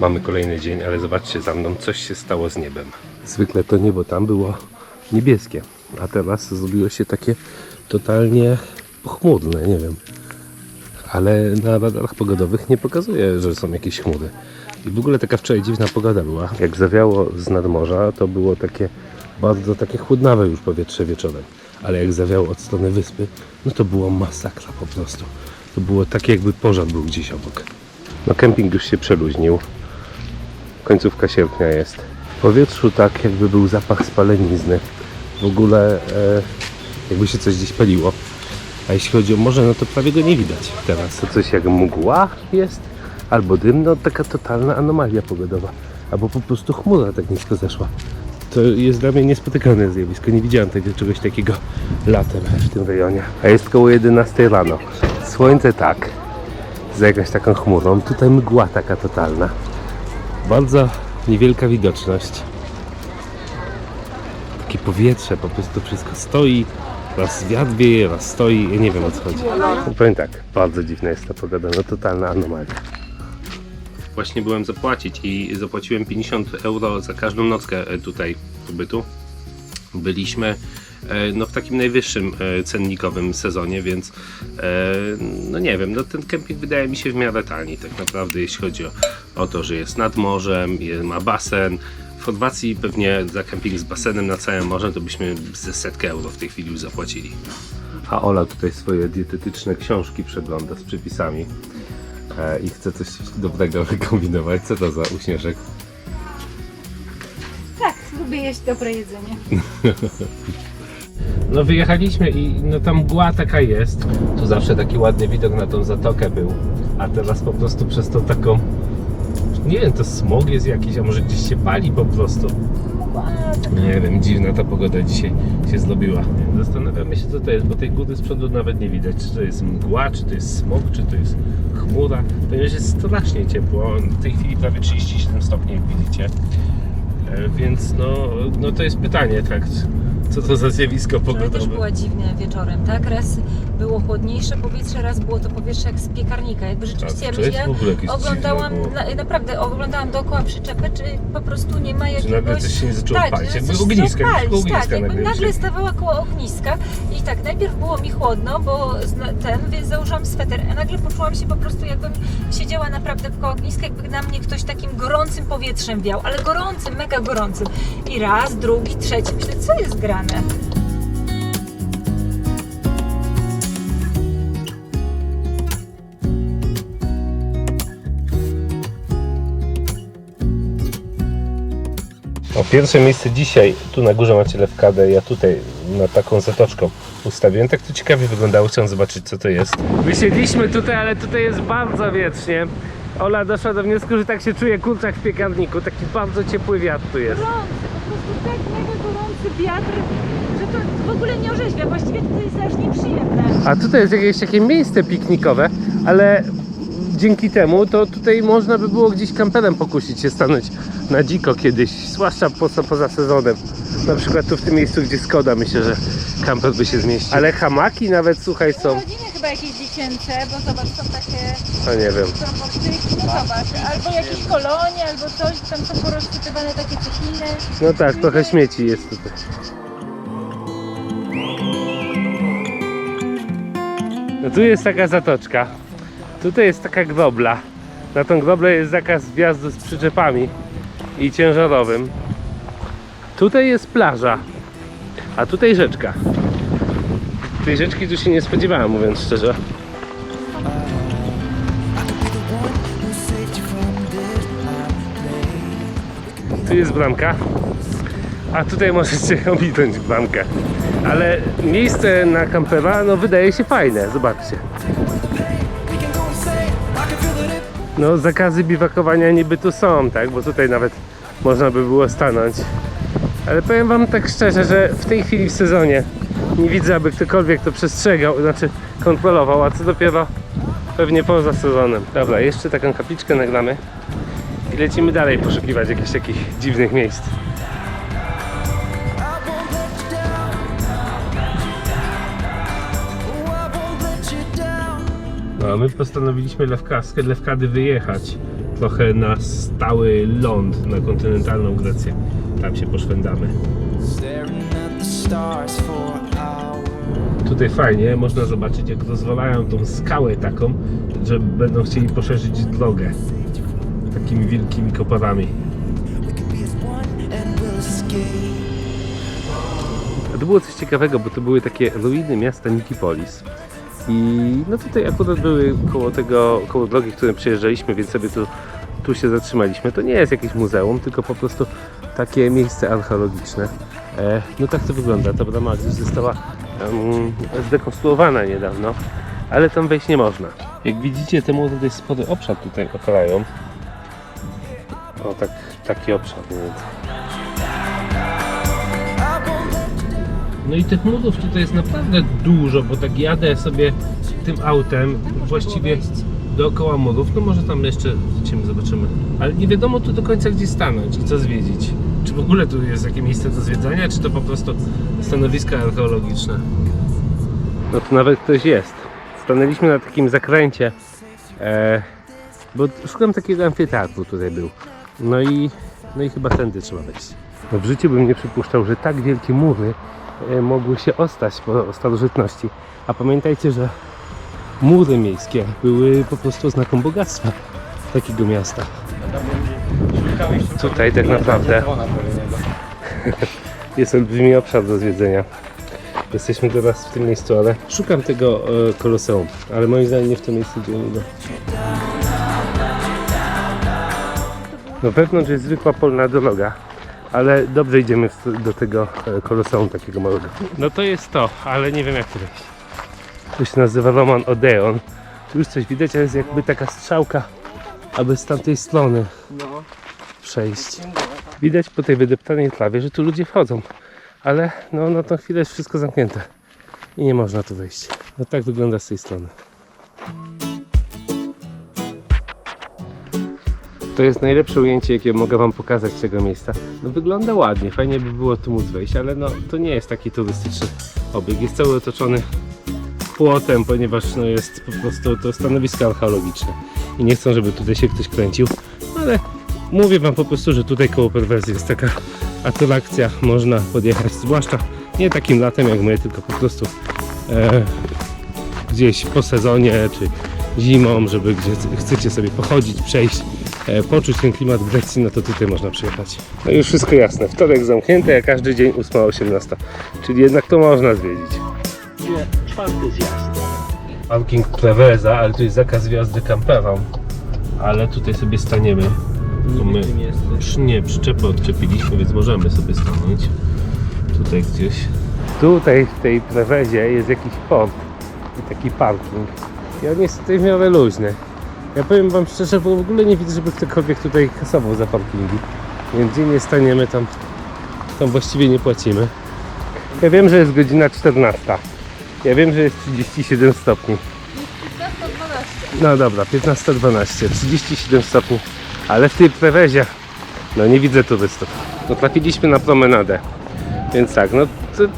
Mamy kolejny dzień, ale zobaczcie za mną, coś się stało z niebem. Zwykle to niebo tam było niebieskie, a teraz zrobiło się takie totalnie pochmurne, nie wiem. Ale na radarach pogodowych nie pokazuje, że są jakieś chmury. I w ogóle taka wczoraj dziwna pogoda była. Jak zawiało z nadmorza, to było takie bardzo takie chłodnawe już powietrze wieczorem. Ale jak zawiało od strony wyspy, no to było masakra po prostu. To było tak jakby pożar był gdzieś obok. No kemping już się przeluźnił. Końcówka sierpnia jest. W powietrzu tak jakby był zapach spalenizny. W ogóle e, jakby się coś gdzieś paliło. A jeśli chodzi o morze, no to prawie go nie widać teraz. To coś jak mgła jest, albo dym, no taka totalna anomalia pogodowa. Albo po prostu chmura tak nisko zeszła. To jest dla mnie niespotykane zjawisko. Nie widziałem tego, czegoś takiego latem w tym rejonie. A jest koło 11 rano. Słońce tak, za jakąś taką chmurą. Tutaj mgła taka totalna. Bardzo niewielka widoczność. Takie powietrze, po prostu wszystko stoi. Raz wiatr wieje, raz stoi. Ja nie wiem o co chodzi. No, powiem tak, bardzo dziwna jest ta pogoda. No totalna anomalia. Właśnie byłem zapłacić i zapłaciłem 50 euro za każdą nockę e, tutaj pobytu. Byliśmy no, w takim najwyższym e, cennikowym sezonie, więc e, no nie wiem, no ten kemping wydaje mi się w miarę tani tak naprawdę, jeśli chodzi o, o to, że jest nad morzem, ma basen. W Chorwacji pewnie za kemping z basenem na całym morze to byśmy ze setkę euro w tej chwili już zapłacili. A Ola tutaj swoje dietetyczne książki przegląda z przepisami e, i chce coś dobrego wykombinować. Co to za uśmieszek? Tak, lubię jeść dobre jedzenie. No wyjechaliśmy i no tam mgła taka jest. Tu zawsze taki ładny widok na tą zatokę był. A teraz po prostu przez tą taką. Nie wiem, to smog jest jakiś, a może gdzieś się pali po prostu. Nie wiem, dziwna ta pogoda dzisiaj się zrobiła. Zastanawiamy się co to jest, bo tej góry z przodu nawet nie widać, czy to jest mgła, czy to jest smog, czy to jest chmura. Ponieważ jest strasznie ciepło, w tej chwili prawie 37 stopni jak widzicie. E, Więc no, no to jest pytanie, tak, co to za zjawisko Wczoraj też pogodowe. była dziwne wieczorem, tak? Raz było chłodniejsze powietrze, raz było to powietrze jak z piekarnika. Jakby rzeczywiście Tak, ja, oglądałam, na, naprawdę oglądałam dookoła przyczepę, czy po prostu nie ma Czy jakiegoś... nagle coś się nie zaczęło tak, palić, jakby ogniska, palić, ogniska tak, nagle stawała koło ogniska i tak, najpierw było mi chłodno, bo ten, więc założyłam sweter, a nagle poczułam się po prostu jakbym siedziała naprawdę koło ogniska, jakby na mnie ktoś takim gorącym powietrzem wiał, ale gorącym, mega gorącym. I raz, drugi, trzeci, myślę, co jest grane? O, pierwsze miejsce dzisiaj, tu na górze macie lewkadę, ja tutaj na taką zatoczką ustawiłem. Tak to ciekawie wyglądało, chciałem zobaczyć co to jest. Wysiedliśmy tutaj, ale tutaj jest bardzo wiecznie. Ola doszła do wniosku, że tak się czuje kurczak w piekarniku. Taki bardzo ciepły wiatr tu jest. gorący, po prostu tak mega gorący wiatr, że to w ogóle nie orzeźwia. Właściwie to jest aż nieprzyjemne. A tutaj jest jakieś takie miejsce piknikowe, ale dzięki temu to tutaj można by było gdzieś kamperem pokusić się stanąć na dziko kiedyś, zwłaszcza poza, poza sezonem. Na przykład tu w tym miejscu, gdzie Skoda, myślę, że kamper by się zmieścił. Ale hamaki nawet, słuchaj, są. Rodziny chyba jakieś dziecięce, bo zobacz, są takie No nie wiem. proporcyjki, no zobacz, albo jakieś kolonie, albo coś, tam są porozsypywane takie cekiny. No tak, trochę śmieci jest tutaj. No tu jest taka zatoczka. Tutaj jest taka grobla. Na tą groblę jest zakaz wjazdu z przyczepami i ciężarowym. Tutaj jest plaża, a tutaj rzeczka. Tej rzeczki tu się nie spodziewałem, mówiąc szczerze. Tu jest bramka, a tutaj możecie ominąć bramkę. Ale miejsce na kampera, no wydaje się fajne, zobaczcie. No zakazy biwakowania niby tu są, tak, bo tutaj nawet można by było stanąć. Ale powiem wam tak szczerze, że w tej chwili w sezonie nie widzę, aby ktokolwiek to przestrzegał, znaczy kontrolował, a co dopiero pewnie poza sezonem. Dobra, jeszcze taką kapliczkę nagramy i lecimy dalej poszukiwać jakichś takich dziwnych miejsc. No, a my postanowiliśmy Lewka- z Lewkady wyjechać trochę na stały ląd, na kontynentalną Grecję. Tam się poszwędamy. Staring at the stars for. Tutaj fajnie, można zobaczyć jak rozwalają tą skałę taką, że będą chcieli poszerzyć drogę takimi wielkimi koparami. A to było coś ciekawego, bo to były takie ruiny miasta Nikipolis. I no tutaj akurat były koło tego, koło drogi, którym przejeżdżaliśmy, więc sobie tu, tu się zatrzymaliśmy. To nie jest jakieś muzeum, tylko po prostu takie miejsce archeologiczne. E, no tak to wygląda. Ta brama gdzieś została em, zdekonstruowana niedawno, ale tam wejść nie można. Jak widzicie, te mury dość spory obszar tutaj okalają. O, tak, taki obszar. No i tych murów tutaj jest naprawdę dużo, bo tak jadę sobie tym autem właściwie dookoła murów, no może tam jeszcze zobaczymy. Ale nie wiadomo tu do końca gdzie stanąć i co zwiedzić. Czy w ogóle tu jest jakieś miejsce do zwiedzania, czy to po prostu stanowiska archeologiczne? No tu nawet ktoś jest. Stanęliśmy na takim zakręcie, e, bo szukam takiego amfiteatru tutaj był. No i, no i chyba tędy trzeba wejść. No w życiu bym nie przypuszczał, że tak wielkie mury e, mogły się ostać po starożytności. A pamiętajcie, że mury miejskie były po prostu oznaką bogactwa takiego miasta. Tutaj tak naprawdę jest olbrzymi obszar do zwiedzenia. Jesteśmy teraz w tym miejscu, ale szukam tego e, koloseum, ale moim zdaniem nie w to miejsce, gdzie idę. No wewnątrz jest zwykła polna droga, ale dobrze idziemy w- do tego e, koloseum takiego małego. No to jest to, ale nie wiem jak to wejść. To się nazywa Roman Odeon. Tu już coś widać, ale jest jakby taka strzałka, aby z tamtej strony przejść. Widać po tej wydeptanej trawie, że tu ludzie wchodzą, ale no na tą chwilę jest wszystko zamknięte i nie można tu wejść. No tak wygląda z tej strony. To jest najlepsze ujęcie, jakie mogę Wam pokazać tego miejsca. No wygląda ładnie, fajnie by było tu móc wejść, ale no to nie jest taki turystyczny obieg. Jest cały otoczony płotem, ponieważ no jest po prostu to stanowisko archeologiczne i nie chcą, żeby tutaj się ktoś kręcił, ale mówię Wam po prostu, że tutaj koło perwersji jest taka atrakcja, można podjechać, zwłaszcza nie takim latem jak my, tylko po prostu e, gdzieś po sezonie czy zimą, żeby gdzie chcecie sobie pochodzić, przejść, e, poczuć ten klimat Grecji, no to tutaj można przyjechać. No już wszystko jasne, wtorek zamknięty, a każdy dzień 8-18, czyli jednak to można zwiedzić. Parking Preveza, ale tu jest zakaz wjazdy kamperą, ale tutaj sobie staniemy. Bo my przy, nie, przyczepę odczepiliśmy, więc możemy sobie stanąć. Tutaj gdzieś. Tutaj w tej Prewezie jest jakiś port i taki parking. I on jest tutaj w miarę luźny. Ja powiem Wam szczerze, bo w ogóle nie widzę, żeby ktokolwiek tutaj kasował za parkingi. Więc gdzie nie staniemy, tam, tam właściwie nie płacimy. Ja wiem, że jest godzina 14. Ja wiem, że jest 37 stopni. No dobra, 15-12, 37 stopni. Ale w tej prewezie, no nie widzę turystów. No trafiliśmy na promenadę. Więc tak, no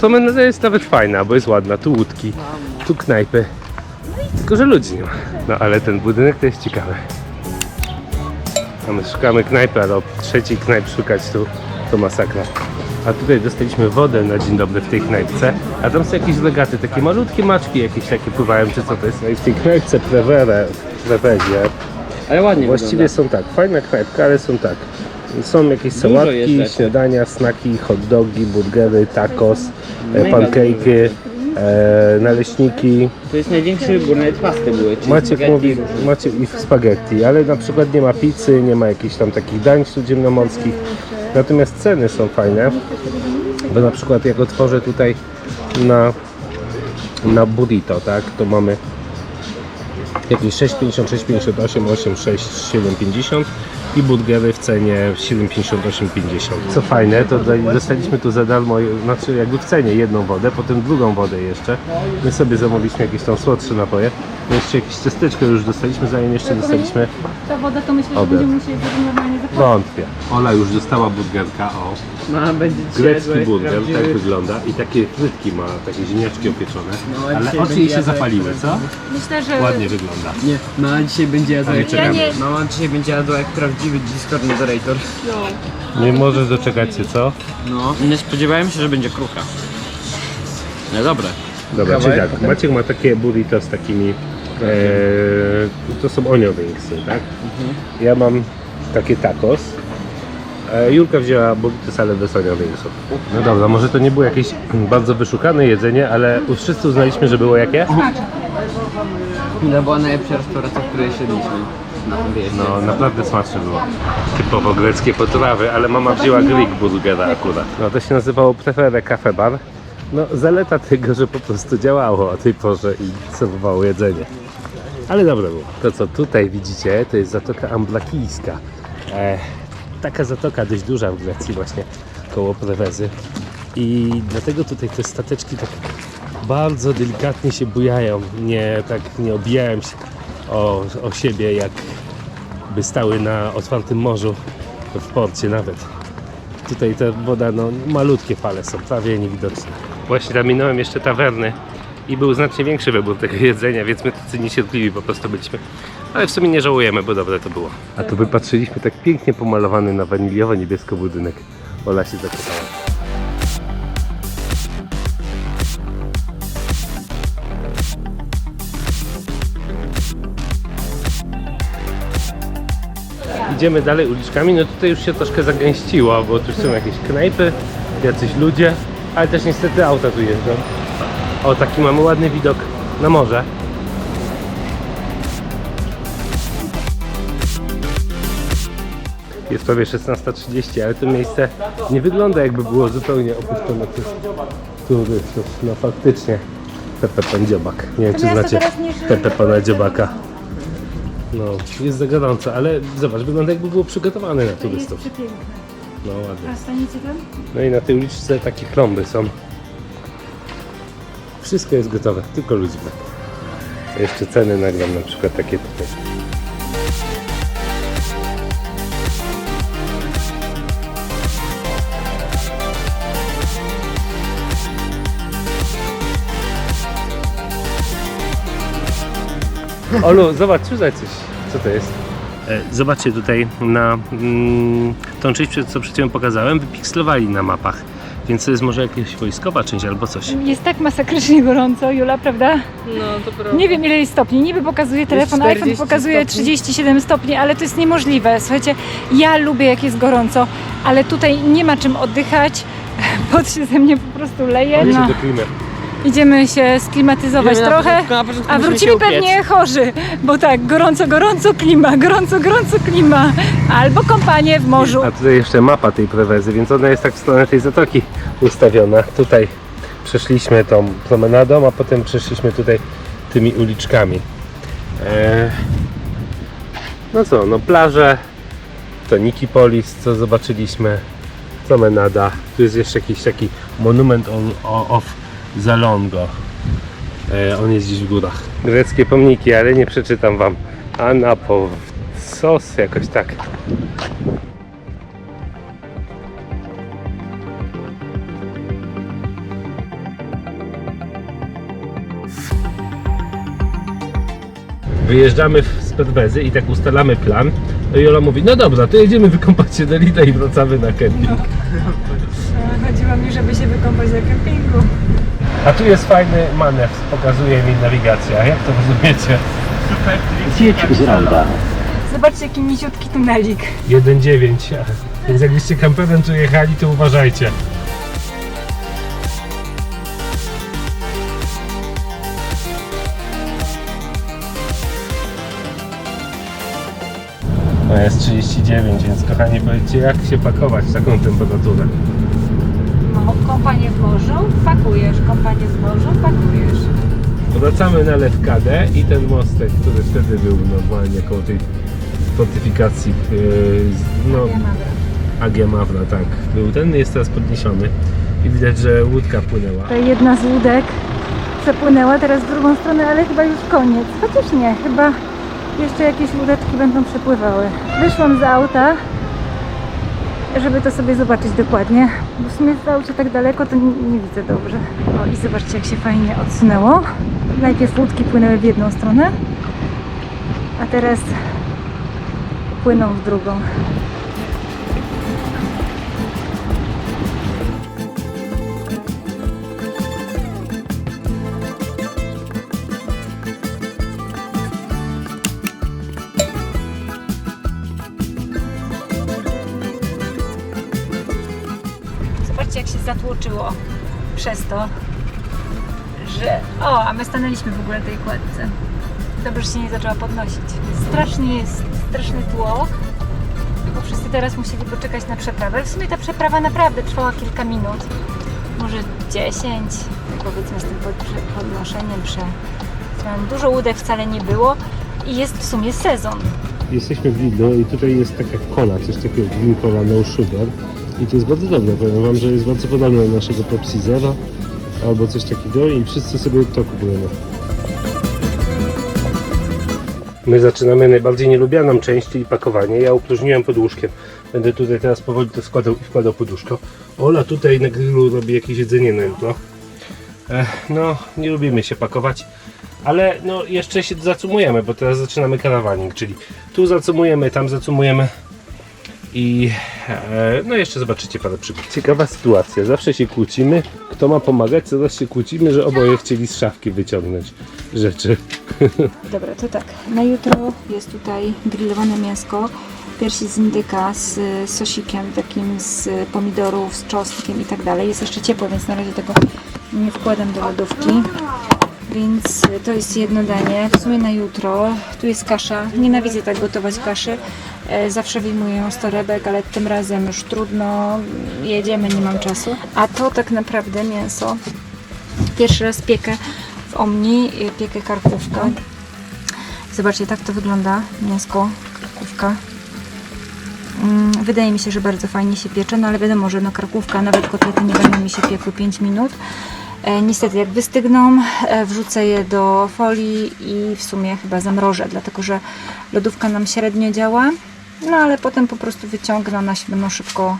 promenada jest nawet fajna, bo jest ładna. Tu łódki, tu knajpy. Tylko, że ludzi nie ma. No ale ten budynek to jest ciekawy. A my szukamy knajpy, ale o trzeciej knajp szukać tu to masakra. A tutaj dostaliśmy wodę na dzień dobry w tej knajpce, a tam są jakieś legaty, takie malutkie maczki jakieś takie pływają, czy co to jest. No i w tej knajpce Prevere, w Prewezie, Ale ładnie właściwie są tak, fajna knajpka, ale są tak. Są jakieś sałatki, jest rzeczy. śniadania, snaki, hot dogi, burgery, tacos, e, Mega pancake'y, e, naleśniki. To jest największy wybór, nawet pasty były. czyli Maciek spaghetti mówi, różne. macie i spaghetti, ale na przykład nie ma pizzy, nie ma jakichś tam takich dań śródziemnomorskich. Natomiast ceny są fajne, bo na przykład jak otworzę tutaj na, na burrito, tak, to mamy jakieś 6,50, 6,58, 8,6, 7,50 i burgery w cenie 7,58,50. Co fajne, to dostaliśmy tu za darmo, znaczy jakby w cenie jedną wodę, potem drugą wodę jeszcze. My sobie zamówiliśmy jakieś tam słodsze napoje jeszcze jakieś ciasteczko już dostaliśmy, zanim jeszcze dostaliśmy Ta woda to myślę, że Obiad. będziemy musieli sobie normalnie zapłacić. wątpię. Ola już dostała burgerka, o. No, będzie dzisiaj Grecki jadłeś burger, tak prawdziwy- wygląda. I takie frytki ma, takie ziemniaczki opieczone. No, a Ale dzisiaj oczy będzie jej się jadła jak zapaliły, co? Myślę, że... Ładnie wygląda. Nie, mama dzisiaj będzie jadła jak... Ja nie- Mama dzisiaj będzie jadła jak prawdziwy Discord moderator. Nie możesz doczekać się, co? No. Nie spodziewałem się, że będzie krucha. No dobre. Dobra, czyli Kawałek tak, Maciek ma takie burrito z takimi, to są onion ringsy, tak? Ja mam takie tacos. E, Julka wzięła burrito salę bez onion ringsów. No dobra, może to nie było jakieś bardzo wyszukane jedzenie, ale wszyscy uznaliśmy, że było jakie? To była najlepsza restauracja, w której siedliśmy. Na tym wyjeździe. No, naprawdę smaczne było. Typowo greckie potrawy, ale mama wzięła Greek burgera akurat. No, to się nazywało Prefere Cafe Bar. No, zaleta tego, że po prostu działało o tej porze i serwowało jedzenie. Ale dobre było. To co tutaj widzicie, to jest Zatoka Amblakijska. E, taka zatoka dość duża w Grecji właśnie, koło Prewezy. I dlatego tutaj te stateczki tak bardzo delikatnie się bujają, nie tak nie obijają się o, o siebie, jak by stały na otwartym morzu w porcie nawet. Tutaj ta woda, no malutkie fale są, prawie niewidoczne. Właśnie tam minąłem jeszcze tawerny i był znacznie większy wybór tego jedzenia, więc my tacy niecierpliwi po prostu byliśmy. Ale w sumie nie żałujemy, bo dobre to było. A tu wypatrzyliśmy tak pięknie pomalowany na waniliowo-niebiesko budynek. Ola się zakochała. Idziemy dalej uliczkami, no tutaj już się troszkę zagęściło, bo tu są jakieś knajpy, jacyś ludzie, ale też niestety auta tu jeżdżą. O, taki mamy ładny widok na morze. Jest prawie 16.30, ale to miejsce nie wygląda jakby było zupełnie opuszczone przez turystów. No faktycznie Pepe Pan Dziobak. Nie wiem czy miasto znacie teraz nie żyje. Pepe Pana Dziobaka. No, jest za gorąco, ale zobacz, wygląda jakby było przygotowane na Jest turystów. przepiękne. No ładnie. A stanicy tam? No i na tej uliczce takie plomby są. Wszystko jest gotowe, tylko ludzi brak. Jeszcze ceny nagram, na przykład takie tutaj. Olu, zobacz, tutaj coś. Co to jest? E, Zobaczcie tutaj na mm, tą część, co przed chwilą pokazałem, wypikslowali na mapach. Więc to jest może jakaś wojskowa część albo coś. Jest tak masakrycznie gorąco, Jula, prawda? No to prawda. Nie wiem ile jest stopni. Niby pokazuje telefon, iPhone 40 pokazuje stopni. 37 stopni, ale to jest niemożliwe. Słuchajcie, ja lubię jak jest gorąco, ale tutaj nie ma czym oddychać. Pot się ze mnie po prostu leje. No, do. Idziemy się sklimatyzować Idziemy na trochę. początku- na początku A musimy wrócimy się upiec. pewnie chorzy, bo tak, gorąco, gorąco klima, gorąco, gorąco klima. Albo kąpanie w morzu. A tutaj jeszcze mapa tej prewezy, więc ona jest tak w stronę tej zatoki ustawiona. Tutaj przeszliśmy tą promenadą, a potem przeszliśmy tutaj tymi uliczkami. Eee, no co, no plaże, to Nikipolis, co zobaczyliśmy, promenada. Tu jest jeszcze jakiś taki monument on, o- of Zalongo. E, on jest gdzieś w górach. Greckie pomniki, ale nie przeczytam wam. Anapo, sos, jakoś tak. Wyjeżdżamy z Pedwezy i tak ustalamy plan. No i Ola mówi, no dobra, to jedziemy wykąpać się do Lida i wracamy na kemping. Chodziło mi, żeby się wykąpać na kempingu. A tu jest fajny manewr, pokazuje mi nawigacja. Jak to rozumiecie? Jedź z ronda. Zobaczcie jaki misiutki tunelik. 1,9. Więc jakbyście kamperem tu jechali, to uważajcie. No jest 39, więc kochani powiedzcie jak się pakować w taką temperaturę. Wracamy na Lewkadę i ten mostek, który wtedy był normalnie koło tej fortyfikacji, z- no, Agia Mawra, tak, był ten, jest teraz podniesiony i widać, że łódka płynęła. Jedna z łódek przepłynęła teraz w drugą stronę, ale chyba już koniec. Chociaż nie, chyba jeszcze jakieś łódeczki będą przepływały. Wyszłam z auta, żeby to sobie zobaczyć dokładnie. Bo w sumie w aucie tak daleko to nie, nie widzę dobrze. O i zobaczcie jak się fajnie odsunęło. Najpierw łódki płynęły w jedną stronę, a teraz płyną w drugą. Zobaczcie, jak się zatłoczyło przez to, że. O, a my stanęliśmy w ogóle tej kładce. Dobrze, że się nie zaczęła podnosić. Strasznie jest, straszny tłok, bo wszyscy teraz musieli poczekać na przeprawę. W sumie ta przeprawa naprawdę trwała kilka minut, może 10, powiedzmy z tym pod- podnoszeniem, tam Dużo łódek wcale nie było i jest w sumie sezon. Jesteśmy w Lidlu i tutaj jest taka kola, coś takiego Cola No Sugar. I to jest bardzo dobre, powiem Wam, że jest bardzo podobne do naszego Pepsi Zero albo coś takiego i wszyscy sobie to kupujemy. My zaczynamy najbardziej nielubianą część, czyli pakowanie. Ja opróżniłem pod łóżkiem. Będę tutaj teraz powoli to składał i wkładał pod łóżko. Ola tutaj na grillu robi jakieś jedzenie na jutro. No, nie lubimy się pakować. Ale no jeszcze się zacumujemy, bo teraz zaczynamy karawaning, czyli tu zacumujemy, tam zacumujemy i e, no jeszcze zobaczycie parę przygód. Ciekawa sytuacja, zawsze się kłócimy, kto ma pomagać, coraz się kłócimy, że oboje chcieli z szafki wyciągnąć rzeczy. Dobra, to tak. Na jutro jest tutaj grillowane mięsko, piersi z indyka z sosikiem takim z pomidorów, z czosnkiem i tak dalej. Jest jeszcze ciepło, więc na razie tego nie wkładam do lodówki. Więc y, to jest jedno danie. W sumie na jutro. Tu jest kasza. Nienawidzę tak gotować kaszy. E, Zawsze wyjmuję ją z torebek, ale tym razem już trudno. Jedziemy, nie mam czasu. A to tak naprawdę mięso. Pierwszy raz piekę w Omni, y, piekę karkówkę. Zobaczcie, tak to wygląda mięsko, karkówka. Mm, Wydaje mi się, że bardzo fajnie się piecze, no ale wiadomo, że no karkówka, nawet kotlety nie będą mi się piekły 5 minut. E, niestety, jak wystygną, e, wrzucę je do folii i w sumie chyba zamrożę, dlatego że lodówka nam średnio działa. No ale potem po prostu wyciągnę, one się będą szybko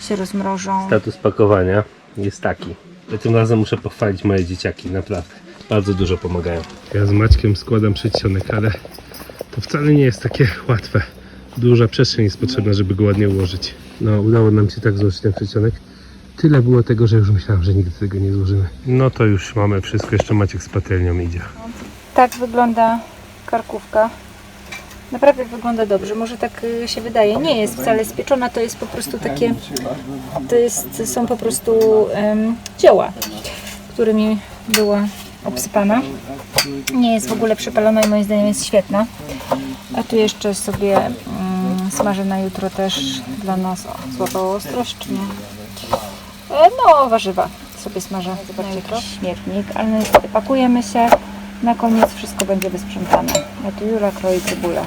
się rozmrożą. Status pakowania jest taki. Ja tym razem muszę pochwalić moje dzieciaki, naprawdę. Bardzo dużo pomagają. Ja z Maćkiem składam przedsionek, ale to wcale nie jest takie łatwe. Duża przestrzeń jest potrzebna, żeby go ładnie ułożyć. No, udało nam się tak złożyć ten przedsionek. Tyle było tego, że już myślałem, że nigdy tego nie złożymy. No to już mamy wszystko, jeszcze Maciek z patelnią idzie. Tak wygląda karkówka. Naprawdę wygląda dobrze. Może tak y, się wydaje. Nie jest wcale spieczona, to jest po prostu takie. To jest, są po prostu em, zioła, którymi była obsypana. Nie jest w ogóle przepalona i moim zdaniem jest świetna. A tu jeszcze sobie mm, smażę na jutro też dla nas. O, złapało ostrość, czy nie? E, No, warzywa sobie smażę. Zobaczcie, jakiś śmietnik, ale no niestety pakujemy się. Na koniec wszystko będzie wysprzątane. A tu Jura kroi cebulę.